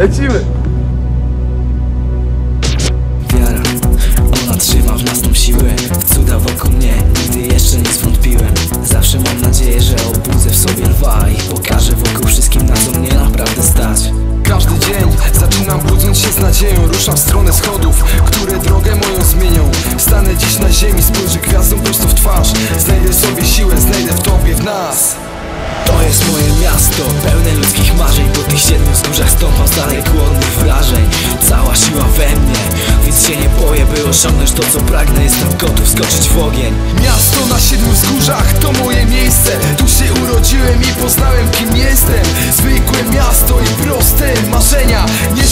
Lecimy! Wiara, ona trzyma w nas tą siłę. W cuda wokół mnie, nigdy jeszcze nie zwątpiłem. Zawsze mam nadzieję, że obudzę w sobie lwa I pokażę wokół wszystkim na co mnie naprawdę stać. Każdy dzień zaczynam budząc się z nadzieją. Ruszam w stronę schodów, które drogę moją zmienią. Stanę dziś na ziemi, spojrzę gwiazdom prosto w twarz. Znajdę sobie siłę, znajdę w tobie, w nas. To jest moje miasto, pełne ludzkich marzeń Po tych stale głodnych wrażeń. Cała siła we mnie, więc się nie boję By osiągnąć to co pragnę, jestem gotów skoczyć w ogień. Miasto na siedmiu wzgórzach to moje miejsce. Tu się urodziłem i poznałem kim jestem. Zwykłe miasto i proste marzenia. Nie